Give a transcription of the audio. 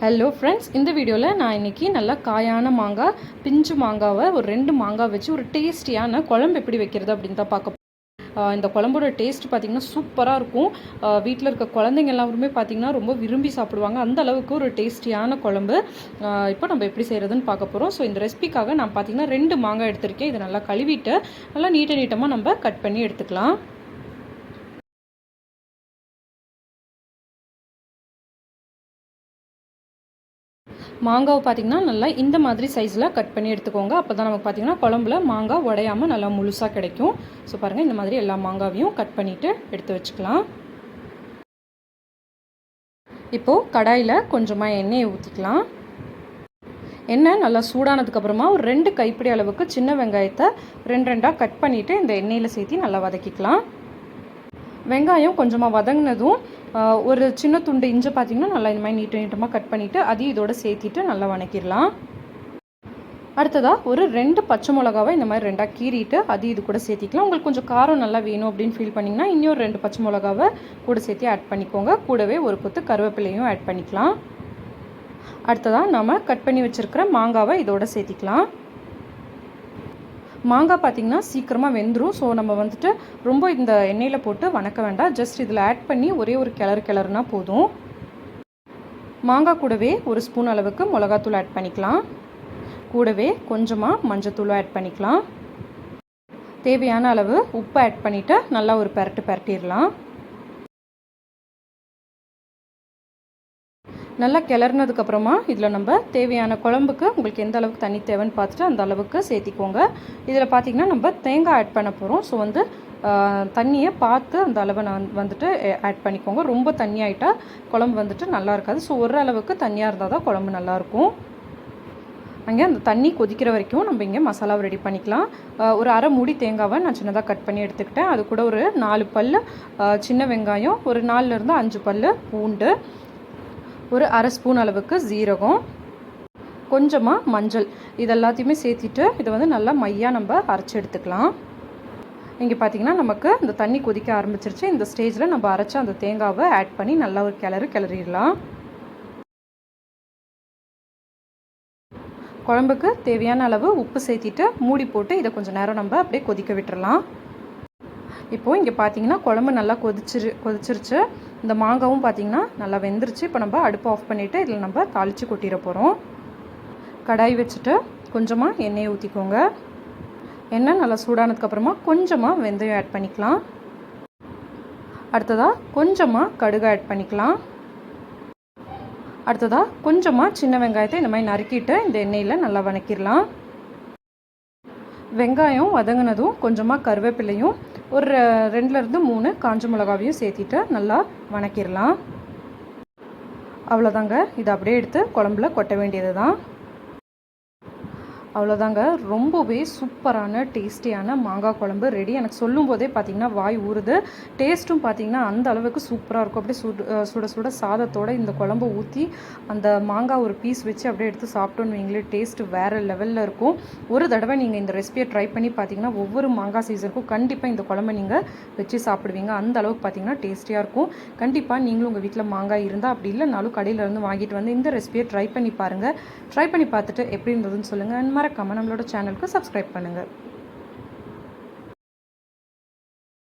Hello friends இந்த வீடியோவில் நான் இன்றைக்கி நல்லா காயான மாங்காய் பிஞ்சு மாங்காவை ஒரு ரெண்டு மாங்காய் வச்சு ஒரு டேஸ்டியான குழம்பு எப்படி வைக்கிறது அப்படின்னு தான் பார்க்க இந்த குழம்போட டேஸ்ட் பார்த்திங்கன்னா சூப்பராக இருக்கும். வீட்டில் இருக்க குழந்தைங்க எல்லாருமே பார்த்திங்கன்னா ரொம்ப விரும்பி சாப்பிடுவாங்க. அந்த அளவுக்கு ஒரு டேஸ்டியான குழம்பு. இப்போ நம்ம எப்படி செய்கிறதுன்னு பார்க்க போகிறோம் ஸோ இந்த ரெசிபிக்காக நான் பார்த்திங்கன்னா ரெண்டு மாங்காய் எடுத்திருக்கேன். இதை நல்லா கழுவிட்டு நல்லா நீட்ட நீட்டமாக நம்ம கட் பண்ணி எடுத்துக்கலாம். மாங்காவை பார்த்திங்கன்னா நல்லா இந்த மாதிரி சைஸில் கட் பண்ணி எடுத்துக்கோங்க. அப்போ தான் நமக்கு பார்த்திங்கன்னா குழம்புல மாங்காய் உடையாமல் நல்லா முழுசாக கிடைக்கும். ஸோ பாருங்கள் இந்த மாதிரி எல்லா மாங்காவையும் கட் பண்ணிவிட்டு எடுத்து வச்சுக்கலாம். இப்போது கடாயில் கொஞ்சமாக எண்ணெயை ஊற்றிக்கலாம் எண்ணெய் நல்லா சூடானதுக்கப்புறமா ஒரு ரெண்டு கைப்பிடி அளவுக்கு சின்ன வெங்காயத்தை ரெண்டு ரெண்டாக கட் பண்ணிவிட்டு இந்த எண்ணெயில் சேர்த்து நல்லா வதக்கிக்கலாம். வெங்காயம் கொஞ்சமாக வதங்கினதும் ஒரு சின்ன துண்டு இஞ்சி பார்த்திங்கன்னா நல்லா இந்த மாதிரி நீட்ட நீட்டமாக கட் பண்ணிவிட்டு அதையும் இதோட சேர்த்திட்டு நல்லா வணக்கிடலாம். அடுத்ததாக ஒரு ரெண்டு பச்சை மிளகாவை இந்த மாதிரி ரெண்டாக கீறிட்டு அது இது கூட சேர்த்திக்கலாம். உங்களுக்கு கொஞ்சம் காரம் நல்லா வேணும் அப்படின்னு ஃபீல் பண்ணிங்கன்னா இன்னொரு ரெண்டு பச்சை மிளகாவை கூட சேர்த்து ஆட் பண்ணிக்கோங்க. கூடவே ஒரு கொத்து கருவேப்பிலையும் ஆட் பண்ணிக்கலாம். அடுத்ததாக நம்ம கட் பண்ணி வச்சுருக்கிற மாங்காவை இதோட சேர்த்திக்கலாம். மாங்காய் பார்த்திங்கன்னா சீக்கிரமாக வெந்துடும் ஸோ நம்ம வந்துட்டு ரொம்ப இந்த எண்ணெயில் போட்டு வணக்க வேண்டாம். ஜஸ்ட் இதில் ஆட் பண்ணி ஒரே ஒரு கிளறு கிளறுனா போதும். மாங்காய் கூடவே ஒரு ஸ்பூன் அளவுக்கு மிளகாத்தூள் ஆட் பண்ணிக்கலாம். கூடவே கொஞ்சமாக மஞ்சத்தூளும் ஆட் பண்ணிக்கலாம். தேவையான அளவு உப்பு ஆட் பண்ணிவிட்டு நல்லா ஒரு பரட்டு பரட்டிடலாம். நல்லா கிளறினதுக்கப்புறமா இதில் நம்ம தேவையான குழம்புக்கு உங்களுக்கு எந்த அளவுக்கு தண்ணி தேவைன்னு பார்த்துட்டு அந்த அளவுக்கு சேர்த்திக்கோங்க. இதில் பார்த்திங்கன்னா நம்ம தேங்காய் ஆட் பண்ண போகிறோம் ஸோ வந்து தண்ணியை பார்த்து அந்த அளவை நான் வந்துட்டு ஆட் பண்ணிக்கோங்க. ரொம்ப தண்ணி ஆகிட்டால் குழம்பு வந்துட்டு நல்லா இருக்காது. ஸோ ஒரு அளவுக்கு தண்ணியாக இருந்தால் தான் குழம்பு நல்லாயிருக்கும் அங்கே அந்த தண்ணி கொதிக்கிற வரைக்கும் நம்ம இங்கே மசாலாவை ரெடி பண்ணிக்கலாம். ஒரு அரை மூடி தேங்காவை நான் சின்னதாக கட் பண்ணி எடுத்துக்கிட்டேன். அது கூட ஒரு நாலு பல் சின்ன வெங்காயம் ஒரு நாலுலேருந்து அஞ்சு பல் பூண்டு ஒரு அரை ஸ்பூன் அளவுக்கு ஜீரகம் கொஞ்சமாக மஞ்சள் இது எல்லாத்தையுமே சேர்த்திட்டு இதை வந்து நல்லா மையாக நம்ம அரைச்சி எடுத்துக்கலாம். இங்கே பார்த்தீங்கன்னா நமக்கு இந்த தண்ணி கொதிக்க ஆரம்பிச்சிருச்சு. இந்த ஸ்டேஜில் நம்ம அரைச்ச அந்த தேங்காவை ஆட் பண்ணி நல்லா ஒரு கிளறு கிளறிடலாம். குழம்புக்கு தேவையான அளவு உப்பு சேர்த்திட்டு மூடி போட்டு இதை கொஞ்சம் நேரம் நம்ம அப்படியே கொதிக்க விட்டுறலாம். இப்போது இங்கே பார்த்தீங்கன்னா குழம்பு நல்லா கொதிச்சிரு கொதிச்சிருச்சு. இந்த மாங்காவும் பார்த்தீங்கன்னா நல்லா வெந்துருச்சு. இப்போ நம்ம அடுப்பு ஆஃப் பண்ணிவிட்டு இதில் நம்ம தாளித்து கொட்டிட போகிறோம் கடாய் வச்சுட்டு கொஞ்சமாக எண்ணெயை ஊற்றிக்கோங்க எண்ணெய் நல்லா சூடானதுக்கப்புறமா கொஞ்சமாக வெந்தயம் ஆட் பண்ணிக்கலாம். அடுத்ததாக கொஞ்சமாக கடுகு ஆட் பண்ணிக்கலாம். அடுத்ததாக கொஞ்சமாக சின்ன வெங்காயத்தை இந்த மாதிரி நறுக்கிட்டு இந்த எண்ணெயில் நல்லா வணக்கிடலாம். வெங்காயம் வதங்கினதும் கொஞ்சமாக கருவேப்பிலையும் ஒரு ரெண்டுலேருந்து மூணு காஞ்ச மிளகாவையும் சேர்த்திட்டு நல்லா வணக்கிடலாம் அவ்வளோதாங்க இதை அப்படியே எடுத்து குழம்புல கொட்ட வேண்டியது தான் அவ்வளோதாங்க ரொம்பவே சூப்பரான டேஸ்டியான மாங்காய் குழம்பு ரெடி எனக்கு சொல்லும் போதே பார்த்தீங்கன்னா வாய் ஊறுது. டேஸ்ட்டும் பார்த்தீங்கன்னா அந்த அளவுக்கு சூப்பராக இருக்கும். அப்படியே சுடு சுட சுட சாதத்தோட இந்த குழம்பு ஊற்றி அந்த மாங்காய் ஒரு பீஸ் வச்சு அப்படியே எடுத்து சாப்பிட்டோன்னு வைங்களே டேஸ்ட்டு வேறு லெவலில் இருக்கும். ஒரு தடவை நீங்கள் இந்த ரெசிபியை ட்ரை பண்ணி பார்த்தீங்கன்னா ஒவ்வொரு மாங்காய் சீசனுக்கும் கண்டிப்பாக இந்த குழம்பு நீங்கள் வச்சு சாப்பிடுவீங்க. அந்த அளவுக்கு பார்த்தீங்கன்னா டேஸ்டியாக இருக்கும். கண்டிப்பாக நீங்களும் உங்கள் வீட்டில் மாங்காய் இருந்தால் அப்படி இல்லைனாலும் கடையிலேருந்து வாங்கிட்டு வந்து இந்த ரெசிபியை ட்ரை பண்ணி பாருங்கள் ட்ரை பண்ணி பார்த்துட்டு எப்படி இருந்ததுன்னு சொல்லுங்கள் மறக்காமல் நம்மளோட சேனலுக்கு சப்ஸ்கிரைப் பண்ணுங்கள்